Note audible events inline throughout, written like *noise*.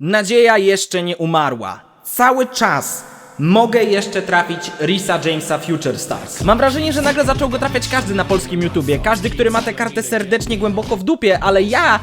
Nadzieja jeszcze nie umarła. Cały czas mogę jeszcze trafić Risa Jamesa Future Stars. Mam wrażenie, że nagle zaczął go trafiać każdy na polskim YouTubie. Każdy, który ma tę kartę serdecznie głęboko w dupie, ale ja,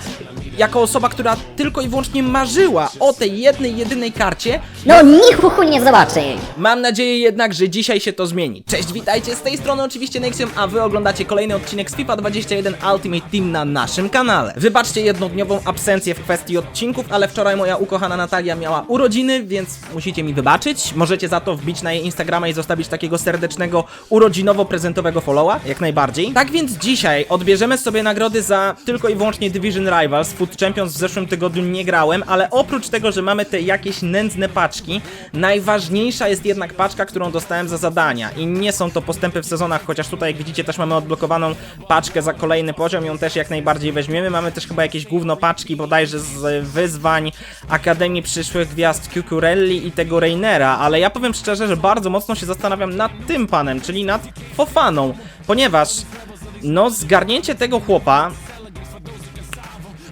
jako osoba, która tylko i wyłącznie marzyła o tej jednej, jedynej karcie, No nichuchu nie zobaczy jej. Mam nadzieję jednak, że dzisiaj się to zmieni. Cześć, witajcie, z tej strony oczywiście Nexium, a wy oglądacie kolejny odcinek z FIFA 21 Ultimate Team na naszym kanale. Wybaczcie jednodniową absencję w kwestii odcinków, ale wczoraj moja ukochana Natalia miała urodziny, więc musicie mi wybaczyć. Możecie za to wbić na jej Instagrama i zostawić takiego serdecznego urodzinowo-prezentowego followa, jak najbardziej. Tak więc dzisiaj odbierzemy sobie nagrody za tylko i wyłącznie Division Rivals. Food Champions w zeszłym tygodniu nie grałem, ale oprócz tego, że mamy te jakieś nędzne paczki, najważniejsza jest jednak paczka, którą dostałem za zadania. I nie są to postępy w sezonach, chociaż tutaj jak widzicie też mamy odblokowaną paczkę za kolejny poziom, ją też jak najbardziej weźmiemy. Mamy też chyba jakieś gówno paczki bodajże z wyzwań Akademii Przyszłych Gwiazd Cucurelli i tego Rainera, ale ja powiem szczerze, że bardzo mocno się zastanawiam nad tym panem, czyli nad Fofaną, ponieważ no zgarnięcie tego chłopa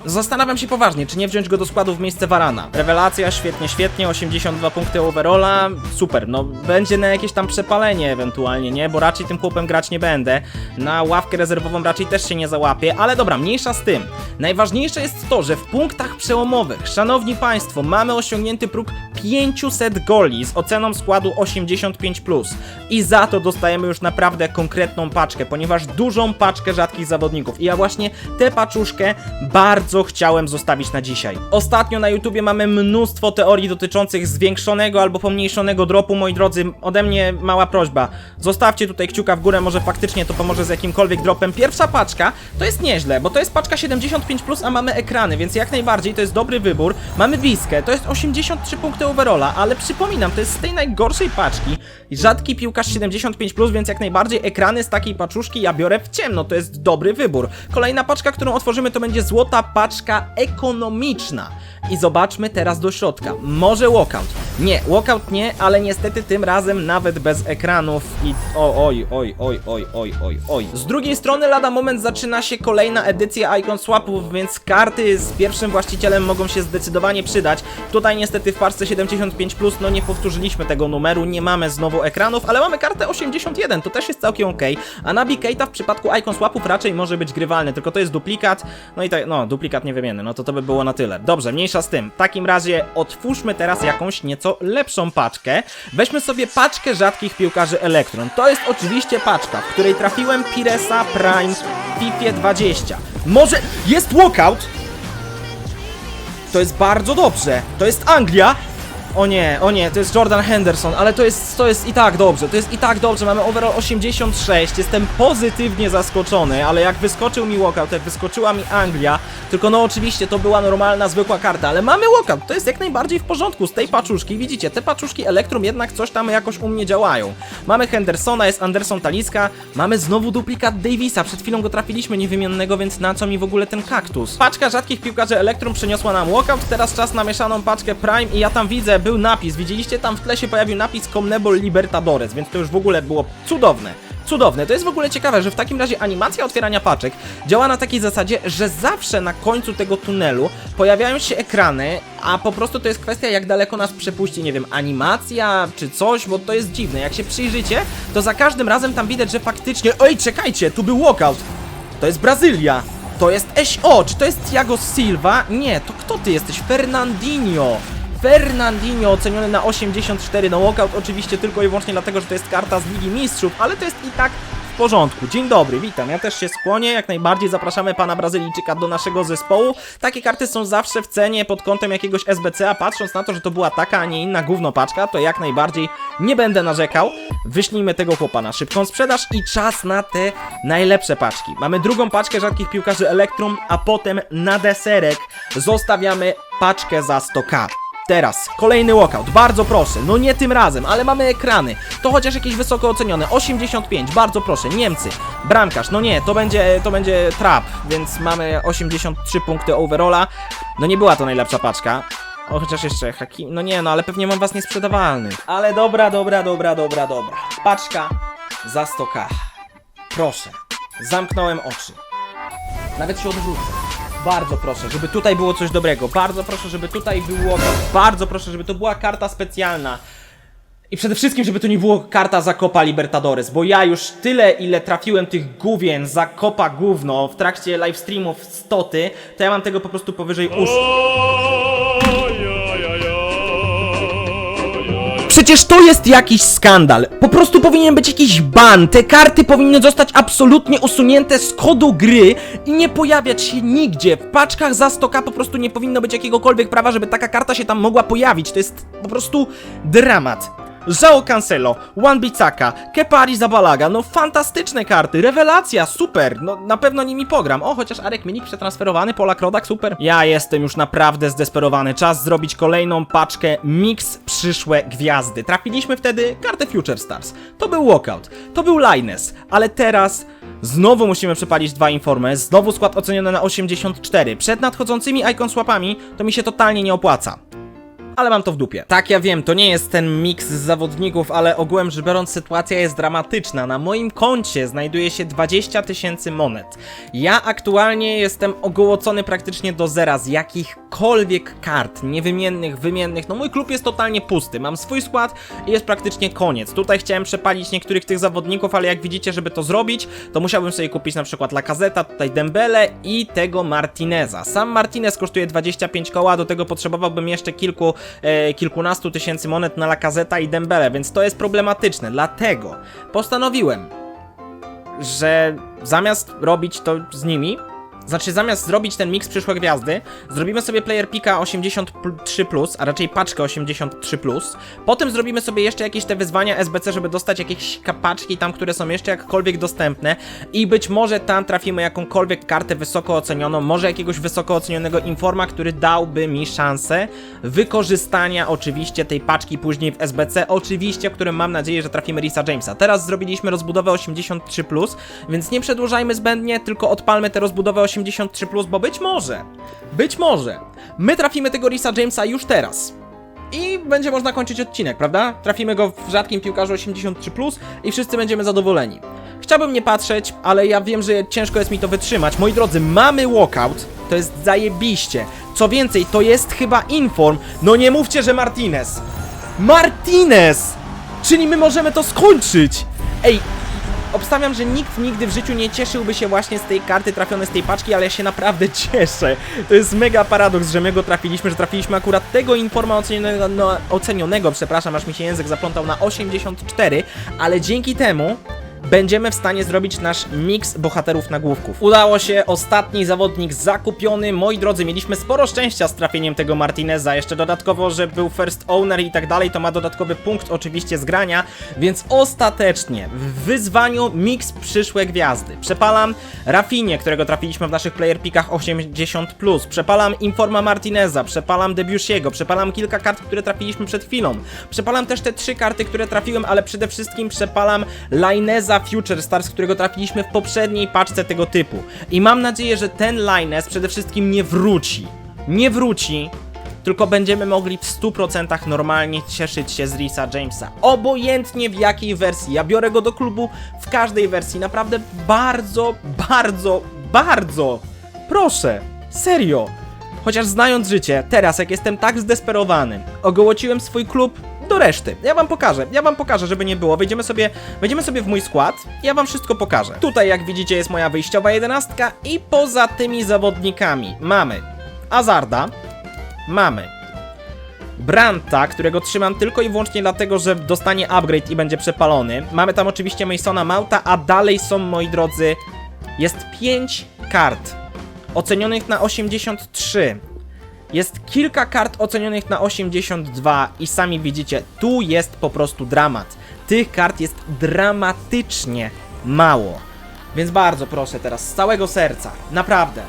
Zastanawiam się poważnie, czy nie wziąć go do składu w miejsce Varana. Rewelacja, świetnie, świetnie, 82 punkty overalla, super, no będzie na jakieś tam przepalenie ewentualnie, nie? Bo raczej tym chłopem grać nie będę. Na ławkę rezerwową raczej też się nie załapię, ale dobra, mniejsza z tym. Najważniejsze jest to, że w punktach przełomowych, szanowni państwo, mamy osiągnięty próg 500 goli z oceną składu 85+. I za to dostajemy już naprawdę konkretną paczkę, ponieważ dużą paczkę rzadkich zawodników. I ja właśnie tę paczuszkę bardzo chciałem zostawić na dzisiaj. Ostatnio na YouTubie mamy mnóstwo teorii dotyczących zwiększonego albo pomniejszonego dropu, moi drodzy. Ode mnie mała prośba. Zostawcie tutaj kciuka w górę, może faktycznie to pomoże z jakimkolwiek dropem. Pierwsza paczka to jest nieźle, bo to jest paczka 75+, a mamy ekrany, więc jak najbardziej to jest dobry wybór. Mamy Wiskę, to jest 83 punkty overalla, ale przypominam, to jest z tej najgorszej paczki. Rzadki piłkarz 75+, więc jak najbardziej ekrany z takiej paczuszki ja biorę w ciemno, to jest dobry wybór. Kolejna paczka, którą otworzymy to będzie złota paczka ekonomiczna. I zobaczmy teraz do środka. Może walkout. Nie, walkout nie, ale niestety tym razem nawet bez ekranów i... O, oj, oj, oj, oj, oj, oj, oj. Z drugiej strony lada moment zaczyna się kolejna edycja Icon Swapów, więc karty z pierwszym właścicielem mogą się zdecydowanie przydać. Tutaj niestety w parce 75+, no nie powtórzyliśmy tego numeru, nie mamy znowu ekranów, ale mamy kartę 81, to też jest całkiem ok. A Nabi Keita w przypadku Icon Swapów raczej może być grywalny, tylko to jest duplikat, no i tak, no, duplikat niewymienny, no to to by było na tyle. Dobrze, mniejsza z tym. W takim razie otwórzmy teraz jakąś nieco lepszą paczkę. Weźmy sobie paczkę rzadkich piłkarzy Elektron. To jest oczywiście paczka, w której trafiłem Piresa Prime w FIFA 20. Może jest walkout? To jest bardzo dobrze. To jest Anglia. O nie, o nie, to jest Jordan Henderson, ale to jest, to jest i tak dobrze, to jest i tak dobrze, mamy overall 86, jestem pozytywnie zaskoczony, ale jak wyskoczył mi walkout, jak wyskoczyła mi Anglia, tylko no oczywiście to była normalna, zwykła karta, ale mamy walkout, to jest jak najbardziej w porządku z tej paczuszki, widzicie, te paczuszki Elektrum jednak coś tam jakoś u mnie działają. Mamy Hendersona, jest Anderson Taliska, mamy znowu duplikat Davisa, przed chwilą go trafiliśmy niewymiennego, więc na co mi w ogóle ten kaktus? Paczka rzadkich piłkarzy Elektrum przyniosła nam walkout, teraz czas na mieszaną paczkę Prime i ja tam widzę, był napis, widzieliście, tam w tle się pojawił napis Comnebol Libertadores, więc to już w ogóle było cudowne. Cudowne, to jest w ogóle ciekawe, że w takim razie animacja otwierania paczek działa na takiej zasadzie, że zawsze na końcu tego tunelu pojawiają się ekrany, a po prostu to jest kwestia jak daleko nas przepuści, nie wiem, animacja czy coś, bo to jest dziwne. Jak się przyjrzycie, to za każdym razem tam widać, że faktycznie, oj czekajcie, tu był walkout, to jest Brazylia, to jest SO, czy to jest Thiago Silva? Nie, to kto ty jesteś? Fernandinho. Fernandinho oceniony na 84, no walkout oczywiście tylko i wyłącznie dlatego, że to jest karta z Ligi Mistrzów, ale to jest i tak w porządku. Dzień dobry, witam. Ja też się skłonię, jak najbardziej zapraszamy pana Brazylijczyka do naszego zespołu. Takie karty są zawsze w cenie pod kątem jakiegoś SBC, a patrząc na to, że to była taka, a nie inna gówno paczka, to jak najbardziej nie będę narzekał. Wyślijmy tego chłopa na szybką sprzedaż i czas na te najlepsze paczki. Mamy drugą paczkę rzadkich piłkarzy Elektrum, a potem na deserek zostawiamy paczkę za 100k. Teraz, kolejny walkout, bardzo proszę, no nie tym razem, ale mamy ekrany, to chociaż jakieś wysoko ocenione, 85, bardzo proszę, Niemcy, bramkarz, no nie, to będzie, to będzie trap, więc mamy 83 punkty overalla, no nie była to najlepsza paczka, o, chociaż jeszcze Hakim, no nie, no ale pewnie mam was niesprzedawalnych, ale dobra, dobra, dobra, dobra, dobra, paczka za 100k, proszę, zamknąłem oczy, nawet się odwrócę. Bardzo proszę, żeby tutaj było coś dobrego. Bardzo proszę, żeby tutaj było. Bardzo proszę, żeby to była karta specjalna. I przede wszystkim, żeby to nie było karta Zakopa Libertadores, bo ja już tyle, ile trafiłem tych główien Zakopa gówno w trakcie livestreamów z Toty, to ja mam tego po prostu powyżej uszu. Przecież to jest jakiś skandal. Po prostu powinien być jakiś ban. Te karty powinny zostać absolutnie usunięte z kodu gry i nie pojawiać się nigdzie. W paczkach za 100k po prostu nie powinno być jakiegokolwiek prawa, żeby taka karta się tam mogła pojawić. To jest po prostu dramat. Zhao Cancelo, Juan Bicaka, Kepa Arrizabalaga, no fantastyczne karty, rewelacja, super, no na pewno nimi pogram. O, chociaż Arek Milik przetransferowany, Polak Rodak, super. Ja jestem już naprawdę zdesperowany, czas zrobić kolejną paczkę Mix Przyszłe Gwiazdy. Trafiliśmy wtedy kartę Future Stars, to był walkout, to był Lines, ale teraz... Znowu musimy przepalić dwa informy, znowu skład oceniony na 84. Przed nadchodzącymi icon swapami to mi się totalnie nie opłaca ale mam to w dupie. Tak, ja wiem, to nie jest ten miks z zawodników, ale ogółem rzecz biorąc sytuacja jest dramatyczna. Na moim koncie znajduje się 20 tysięcy monet. Ja aktualnie jestem ogołocony praktycznie do zera z jakichkolwiek kart, niewymiennych, wymiennych. No mój klub jest totalnie pusty, mam swój skład i jest praktycznie koniec. Tutaj chciałem przepalić niektórych tych zawodników, ale jak widzicie, żeby to zrobić, to musiałbym sobie kupić na przykład Lacazeta, tutaj Dembele i tego Martineza. Sam Martinez kosztuje 25 koła, do tego potrzebowałbym jeszcze kilku e, kilkunastu tysięcy monet na Lakazeta i Dembele, więc to jest problematyczne. Dlatego postanowiłem, że zamiast robić to z nimi, znaczy zamiast zrobić ten miks przyszłe gwiazdy, zrobimy sobie player pika 83, a raczej paczkę 83. Potem zrobimy sobie jeszcze jakieś te wyzwania SBC, żeby dostać jakieś kapaczki tam, które są jeszcze jakkolwiek dostępne i być może tam trafimy jakąkolwiek kartę wysoko ocenioną, może jakiegoś wysoko ocenionego informa, który dałby mi szansę wykorzystania oczywiście tej paczki później w SBC, oczywiście, w którym mam nadzieję, że trafimy Risa Jamesa. Teraz zrobiliśmy rozbudowę 83+, więc nie przedłużajmy zbędnie, tylko odpalmy tę rozbudowę 83+, bo być może, być może, my trafimy tego Risa Jamesa już teraz. I będzie można kończyć odcinek, prawda? Trafimy go w rzadkim piłkarzu 83+, i wszyscy będziemy zadowoleni. Chciałbym nie patrzeć, ale ja wiem, że ciężko jest mi to wytrzymać. Moi drodzy, mamy walkout, to jest zajebiście. Co więcej, to jest chyba inform. No nie mówcie, że Martinez. Martinez! Czyli my możemy to skończyć! Ej, obstawiam, że nikt nigdy w życiu nie cieszyłby się właśnie z tej karty trafionej z tej paczki, ale ja się naprawdę *laughs* cieszę. To jest mega paradoks, że my go trafiliśmy, że trafiliśmy akurat tego informa ocenionego, no, ocenionego, przepraszam, aż mi się język zaplątał na 84, ale dzięki temu będziemy w stanie zrobić nasz miks bohaterów nagłówków. Udało się, ostatni zawodnik zakupiony. Moi drodzy, mieliśmy sporo szczęścia z trafieniem tego Martineza. Jeszcze dodatkowo, że był first owner i tak dalej, to ma dodatkowy punkt oczywiście z grania, więc ostatecznie w wyzwaniu miks przyszłe gwiazdy. Przepalam Rafinie, którego trafiliśmy w naszych player pickach 80+, przepalam Informa Martineza, przepalam Debusiego, przepalam kilka kart, które trafiliśmy przed chwilą. Przepalam też te trzy karty, które trafiłem, ale przede wszystkim przepalam Lineza Future Stars, którego trafiliśmy w poprzedniej paczce tego typu. I mam nadzieję, że ten Lines przede wszystkim nie wróci. Nie wróci, tylko będziemy mogli w 100% normalnie cieszyć się z Risa Jamesa. Obojętnie w jakiej wersji. Ja biorę go do klubu w każdej wersji. Naprawdę bardzo, bardzo, bardzo proszę. Serio. Chociaż znając życie, teraz jak jestem tak zdesperowany, ogołociłem swój klub do reszty. Ja wam pokażę, ja wam pokażę, żeby nie było. Wejdziemy sobie, wejdziemy sobie w mój skład, ja wam wszystko pokażę. Tutaj, jak widzicie, jest moja wyjściowa jedenastka i poza tymi zawodnikami mamy Azarda, mamy Branta, którego trzymam tylko i wyłącznie dlatego, że dostanie upgrade i będzie przepalony. Mamy tam oczywiście Masona Mauta, a dalej są, moi drodzy, jest 5 kart ocenionych na 83. Jest kilka kart ocenionych na 82 i sami widzicie, tu jest po prostu dramat. Tych kart jest dramatycznie mało. Więc bardzo proszę teraz, z całego serca, naprawdę.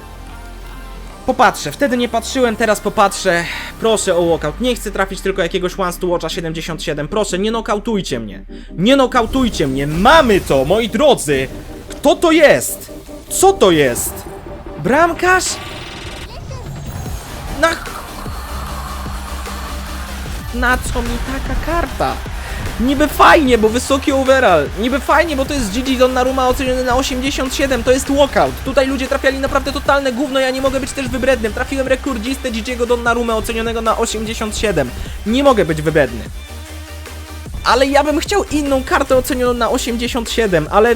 Popatrzę, wtedy nie patrzyłem, teraz popatrzę. Proszę o walkout. Nie chcę trafić tylko jakiegoś Once to Watcha 77. Proszę, nie nokautujcie mnie. Nie nokautujcie mnie. Mamy to, moi drodzy. Kto to jest? Co to jest? Bramkarz? Na... Co mi taka karta? Niby fajnie, bo wysoki overall. Niby fajnie, bo to jest Gigi Donnarumma oceniony na 87, to jest walkout. Tutaj ludzie trafiali naprawdę totalne gówno, ja nie mogę być też wybrednym. Trafiłem rekordzistę Gigiego Donnarumma ocenionego na 87. Nie mogę być wybredny. Ale ja bym chciał inną kartę ocenioną na 87, ale...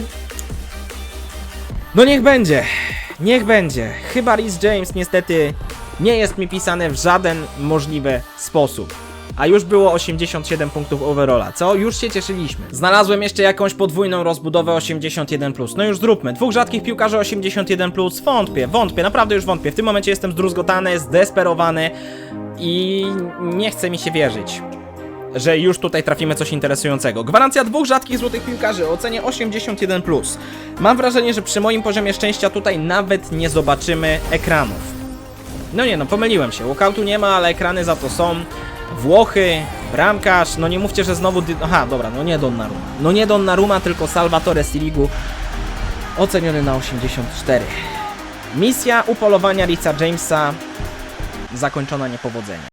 No niech będzie. Niech będzie. Chyba Rhys James niestety nie jest mi pisane w żaden możliwy sposób. A już było 87 punktów overalla, co? Już się cieszyliśmy. Znalazłem jeszcze jakąś podwójną rozbudowę 81+. No już zróbmy. Dwóch rzadkich piłkarzy 81+. Wątpię, wątpię, naprawdę już wątpię. W tym momencie jestem zdruzgotany, zdesperowany i nie chce mi się wierzyć że już tutaj trafimy coś interesującego. Gwarancja dwóch rzadkich złotych piłkarzy o cenie 81+. Mam wrażenie, że przy moim poziomie szczęścia tutaj nawet nie zobaczymy ekranów. No nie no, pomyliłem się. Walkoutu nie ma, ale ekrany za to są. Włochy, bramkarz, no nie mówcie, że znowu... Dy... Aha, dobra, no nie Donnarumma. No nie Donnarumma, tylko Salvatore Sirigu. Oceniony na 84. Misja upolowania Rica Jamesa zakończona niepowodzeniem.